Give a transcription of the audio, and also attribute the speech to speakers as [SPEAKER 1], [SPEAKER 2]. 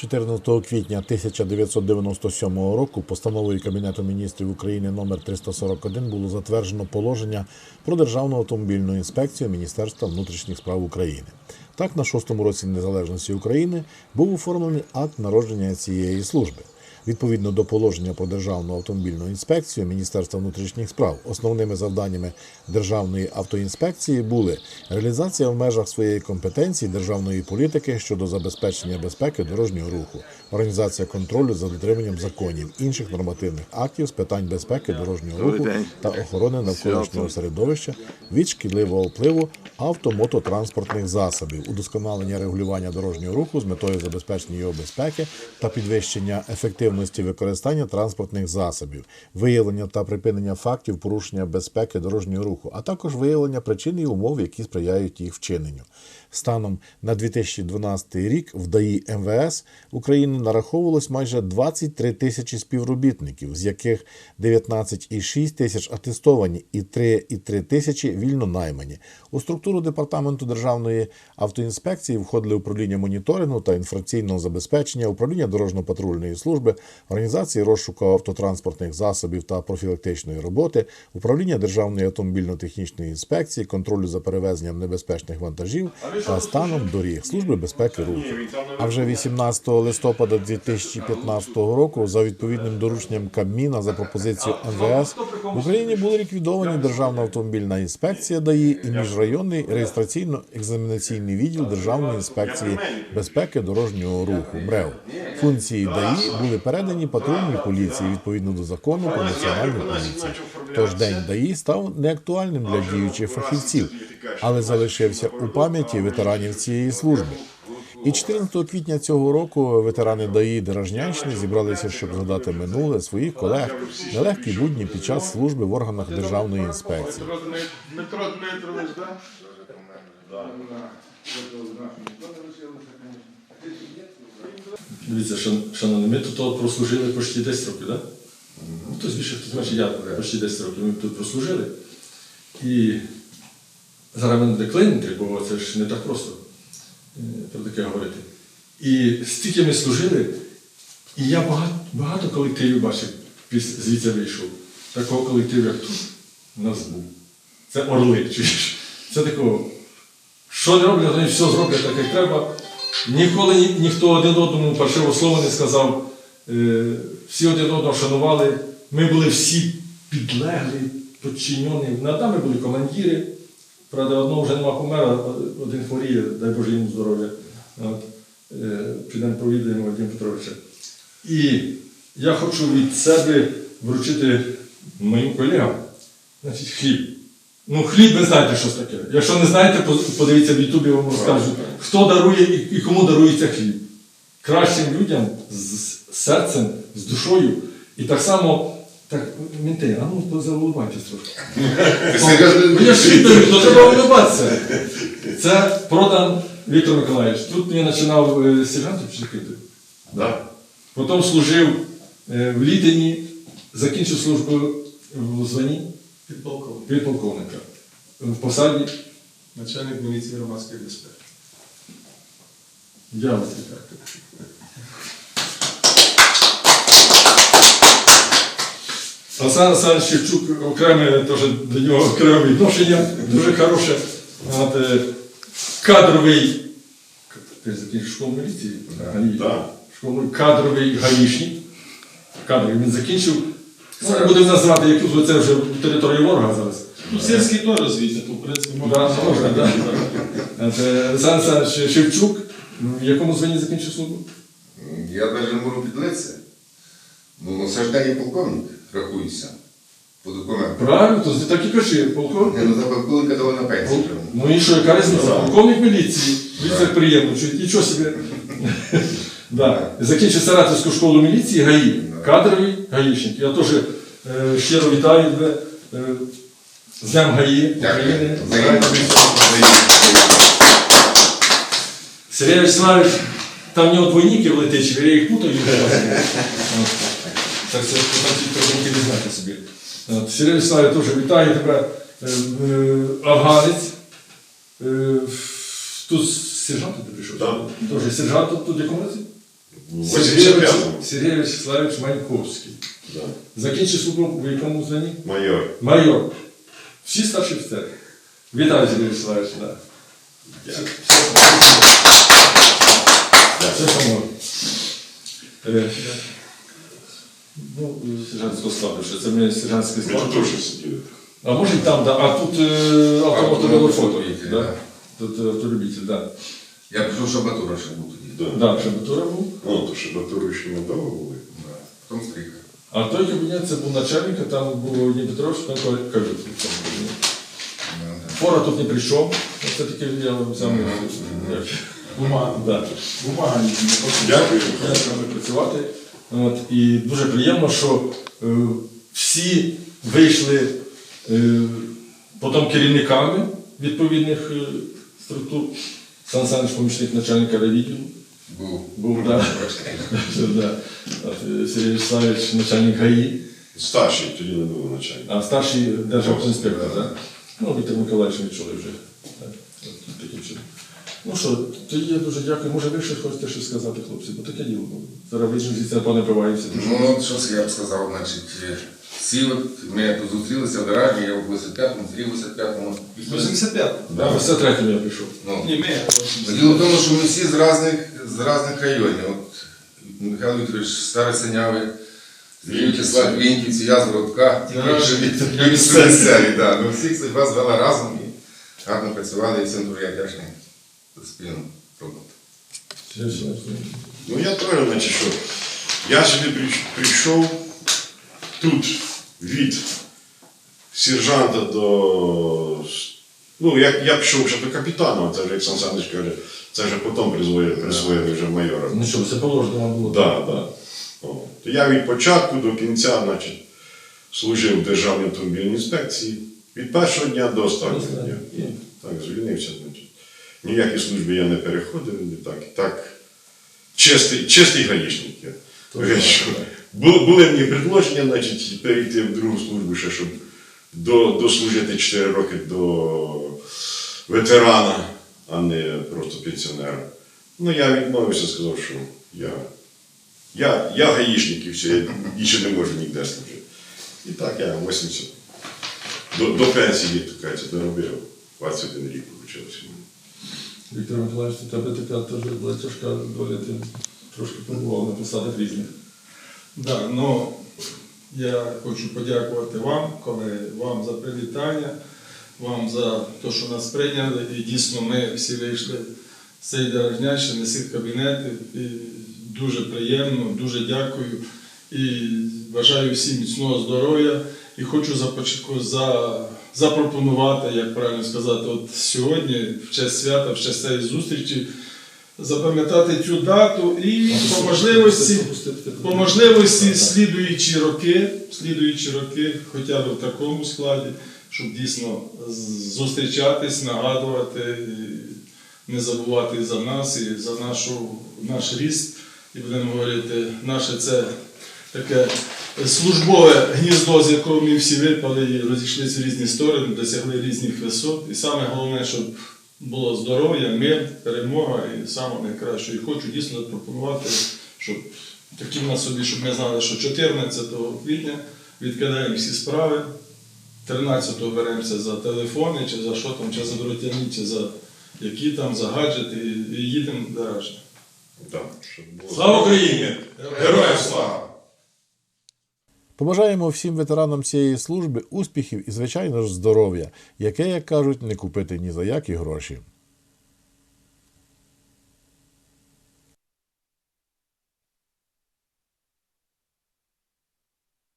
[SPEAKER 1] 14 квітня 1997 року постановою Кабінету міністрів України номер 341 було затверджено положення про Державну автомобільну інспекцію Міністерства внутрішніх справ України. Так, на шостому році незалежності України був оформлений акт народження цієї служби. Відповідно до положення про державну автомобільну інспекцію Міністерства внутрішніх справ, основними завданнями Державної автоінспекції були реалізація в межах своєї компетенції державної політики щодо забезпечення безпеки дорожнього руху, організація контролю за дотриманням законів, інших нормативних актів з питань безпеки дорожнього руху та охорони навколишнього середовища від шкідливого впливу автомототранспортних засобів, удосконалення регулювання дорожнього руху з метою забезпечення його безпеки та підвищення ефективності використання транспортних засобів, виявлення та припинення фактів порушення безпеки дорожнього руху, а також виявлення причин і умов, які сприяють їх вчиненню. Станом на 2012 рік в ДАІ МВС України нараховувалось майже 23 тисячі співробітників, з яких 19,6 тисяч атестовані і 3,3 тисячі вільно наймані. У структуру департаменту державної автоінспекції входили управління моніторингу та інформаційного забезпечення, управління дорожньо-патрульної служби, організації розшуку автотранспортних засобів та профілактичної роботи, управління державної автомобільно-технічної інспекції, контролю за перевезенням небезпечних вантажів та станом доріг служби безпеки руху. А вже 18 листопада 2015 року, за відповідним дорученням Кабміна за пропозицією МВС, в Україні були ліквідовані Державна автомобільна інспекція ДАІ і міжрайонний реєстраційно-екзаменаційний відділ Державної інспекції безпеки дорожнього руху МРЕВ. Функції ДАІ були передані патрульній поліції відповідно до закону про національну поліцію. Тож день ДАІ став неактуальним для діючих фахівців, але залишився у пам'яті ветеранів цієї служби. І 14 квітня цього року ветерани ДАІ Дорожнянщини зібралися, щоб згадати минуле своїх колег нелегкі будні під час служби в органах державної інспекції.
[SPEAKER 2] Дмитро Дмитрович, да?
[SPEAKER 3] Дивіться, шановні, ми тут прослужили почти 10 років, так? Да? Ну, хтось більше, хтось менше, я почти 10 років ми тут прослужили. І зараз мене деклинити, бо це ж не так просто е, про таке говорити. І стільки ми служили, і я багато, багато колективів бачив, звідси вийшов. Такого колективу, як тут, у нас був. Це орли? Це такого. Що не роблять, вони все зроблять так, як треба. Ніколи ні, ніхто один одному паршивого слова не сказав. Е, всі один одного шанували. Ми були всі підлеглі, підчинені. Над нами були командири. Правда, одного вже нема помера, один хворіє, дай Боже йому здоров'я. Е, підемо провідаємо Вадима Петровича. І я хочу від себе вручити моїм колегам значить, хліб. Ну, хліб ви знаєте, що це таке. Якщо не знаєте, подивіться в Ютубі, вам розкажу, хто дарує і, кому дарується хліб. Кращим людям з серцем, з душою. І так само, так, мінти, а ну заулибайтесь трошки. Ну, Я ж хліб то треба улибатися. Це продан Віктор Миколаївич. Тут я починав е, сержантом чи.
[SPEAKER 2] Да.
[SPEAKER 3] Потім служив е, в Літині, закінчив службу в званні
[SPEAKER 4] Підполковник,
[SPEAKER 3] підполковника. В посаді
[SPEAKER 4] начальник міліції громадської безпеки.
[SPEAKER 3] я вас вітаю. Олександр Олександрович Шевчук окреме теж до нього окреме відношення, дуже хороше. От, е, кадровий, ти закінчив школу міліції?
[SPEAKER 2] Да.
[SPEAKER 3] Школу кадровий гаїшник. Кадровий він закінчив. Ну, будемо називати, як тут це вже територія ворога зараз.
[SPEAKER 4] Ну, сільський то розвідся, то в принципі
[SPEAKER 3] Да, можна, да. Це Олександр Олександрович Шевчук, в якому званні закінчив службу?
[SPEAKER 5] Я навіть не можу підлитися. Ну, на саждені полковник рахується по документам.
[SPEAKER 3] Правильно, то так і пиши, полковник.
[SPEAKER 5] Ну, за полковника дали на пенсію.
[SPEAKER 3] Ну і що, яка різниця? Полковник міліції. Це приємно, чують, нічого собі. Да. Закінчив Саратовську школу міліції ГАІ. Кадровий гаїшник. Я теж е, щиро вітаю тебе е, з Днем ГАІ України. Сергій Вячеславович, там в нього двойники влетить, чи я їх путаю. Так це там ті не знати собі. От, Сергій Вячеславович теж вітаю тебе. Е, е, Афганець. Е, Тут ти прийшов?
[SPEAKER 2] Так.
[SPEAKER 3] Теж сержантом тут в якому разі?
[SPEAKER 2] 85-му.
[SPEAKER 3] Сергій Вячеславович Маньковський.
[SPEAKER 2] Да.
[SPEAKER 3] Закінчив службу в якому званні?
[SPEAKER 2] Майор.
[SPEAKER 3] Майор. Всі старші офіцери. Вітаю, Сергій Вячеславович. Да. Це само. Е, Ну, сержантського що це мені сержантський
[SPEAKER 2] Ми
[SPEAKER 3] склад.
[SPEAKER 2] тут теж сиділи.
[SPEAKER 3] А може і там, да. А тут е, автомобільний фото.
[SPEAKER 5] Автолюбитель,
[SPEAKER 3] Да. Тут е, автолюбитель, да.
[SPEAKER 5] Я пішов, що Батура ще тоді.
[SPEAKER 2] Да.
[SPEAKER 3] Да, Шебетура був.
[SPEAKER 2] Ну, то ще батури ще недовго були.
[SPEAKER 5] Да. Потім стріха.
[SPEAKER 3] А той кабінет це був начальник, а там був Дніпетрович, там кажуть, в цьому.
[SPEAKER 5] Да, да.
[SPEAKER 3] Фора тут не прийшов. Це таке я вам сам.
[SPEAKER 4] Бумага.
[SPEAKER 3] Да.
[SPEAKER 4] Бумага. ні,
[SPEAKER 2] Дякую.
[SPEAKER 3] Я з вами працювати. От, і дуже приємно, що е, всі вийшли е, потім керівниками відповідних е, структур. Сан Саныч, помічник начальника райвідділу.
[SPEAKER 5] Був.
[SPEAKER 3] Був, да. да. От, Сергій Вячеславович, начальник ГАІ,
[SPEAKER 2] Старший тоді не було начальник.
[SPEAKER 3] а старший державтоінспектор.
[SPEAKER 5] Да.
[SPEAKER 3] Да? Ну, Віктор Миколаївич ми чули вже. Таким чином. Ну що, тоді я дуже дякую. Може, ви ще хочете щось сказати, хлопці, бо таке діло. Зараз ви це понапиваємося.
[SPEAKER 5] Ну, от що я б сказав, значить, всі от ми тут зустрілися в гаражі, я в 85-му, Сергій в 85-му.
[SPEAKER 4] 85.
[SPEAKER 3] Да, в 53-му я прийшов.
[SPEAKER 5] Ну,
[SPEAKER 4] Ні, ми.
[SPEAKER 5] Діло в тому, що ми всі з різних, з різних районів. От Михайло Вікторович, Старе Синяве, Сергій Вячеслав Вінківці, я з Городка,
[SPEAKER 3] Да.
[SPEAKER 5] від- від місцеві, да. Ми всіх судьба звела разом і гарно працювали, і всім дуже я вдячний за спільну роботу.
[SPEAKER 2] Ну я теж, значить, що я собі прийш- прийшов тут від сержанта до. Ну, я, я пішов ще до капітана, це вже як Сан Саныч каже, це вже потім присвоїли, присвоїли вже майора.
[SPEAKER 3] Ну що, все положено було?
[SPEAKER 2] Да, да. О, То я від початку до кінця, значить, служив в Державній автомобільній інспекції від першого дня до останнього
[SPEAKER 3] Останнього.
[SPEAKER 2] дня. І так, звільнився, значить. Ніякі служби я не переходив, не так. І так. Чистий, чистий гаїшник я.
[SPEAKER 3] То
[SPEAKER 2] Бу- Були мені предложення, значить, перейти в другу службу, ще, щоб до, дослужити 4 роки до ветерана, а не просто пенсіонера. Ну, я відмовився, сказав, що я, я, я гаїшник і все, я більше не можу ніде служити. І так я 80. До, до пенсії, кажеться, доробив. 21 рік вийшло.
[SPEAKER 3] Віктор Миколаївич, у тебе така теж була тяжка доля, ти трошки побував на посадах різних.
[SPEAKER 4] Да, ну, я хочу подякувати вам, коли вам за привітання, вам за те, що нас прийняли. І дійсно ми всі вийшли з цієї дорожня, ще не всіх кабінетів. І дуже приємно, дуже дякую. І бажаю всім міцного здоров'я. І хочу за, запропонувати, як правильно сказати, от сьогодні, в честь свята, в честь цієї зустрічі, запам'ятати цю дату і по можливості. По можливості слідуючі роки, слідуючі роки, хоча б в такому складі, щоб дійсно зустрічатись, нагадувати, не забувати за нас і за нашу, наш ріст. І будемо говорити, наше це таке службове гніздо, з якого ми всі випали і розійшлися в різні сторони, досягли різних висот. І саме головне, щоб було здоров'я, мир, перемога і саме найкраще. І хочу дійсно запропонувати, щоб такі в нас собі, щоб ми знали, що 14 квітня відкидаємо всі справи. 13-го беремося за телефони, чи за що там, чи за дротяні, чи за які там, за гаджети, і, і їдемо далі.
[SPEAKER 2] Так, щоб було-
[SPEAKER 3] Слава Україні!
[SPEAKER 5] Героям слава!
[SPEAKER 1] Побажаємо всім ветеранам цієї служби успіхів і, звичайно ж, здоров'я, яке, як кажуть, не купити ні за які гроші.